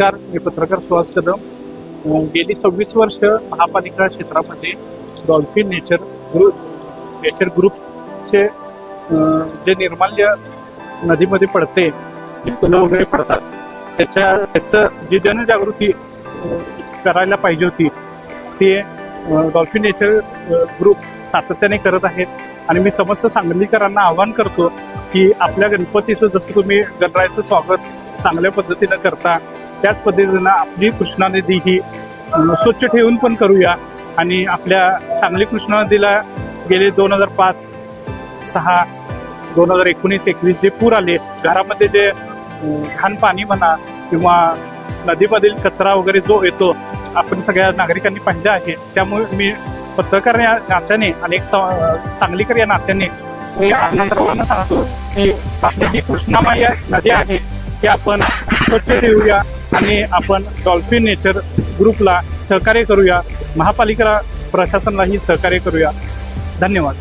नमस्कार मी पत्रकार सुहास कदम. गेली सव्वीस वर्ष महापालिका क्षेत्रामध्ये डॉल्फिन नेचर ग्रुप नेचर ग्रुपचे जे निर्माल्य नदीमध्ये पडते ते पुलं वगैरे पडतात. त्याच्या त्याचं जी जनजागृती करायला पाहिजे होती ते डॉल्फिन नेचर ग्रुप सातत्याने करत आहेत. आणि मी समस्त सांगलीकरांना आवाहन करतो की आपल्या गणपतीचं जसं तुम्ही गणरायाचं स्वागत चांगल्या पद्धतीनं करता त्याच पद्धतीनं आपली कृष्णा नदी ही स्वच्छ ठेवून पण करूया. आणि आपल्या सांगली कृष्णा नदीला गेले दोन हजार पाच सहा दोन हजार एकोणीस एकवीस जे पूर आले घरामध्ये जे घाण पाणी म्हणा किंवा नदीमधील कचरा वगैरे जो येतो आपण सगळ्या नागरिकांनी पाहिलं आहे. त्यामुळे मी पत्रकार या नात्याने आणि एक सांगलीकर या नात्याने मी सर्वांना सांगतो की आपली जी कृष्णामाई नदी आहे ती आपण स्वच्छ ठेवूया. आणि आपण डॉल्फिन नेचर ग्रुपला सहकार्य करूया. महापालिका प्रशासनालाही सहकार्य करूया. धन्यवाद.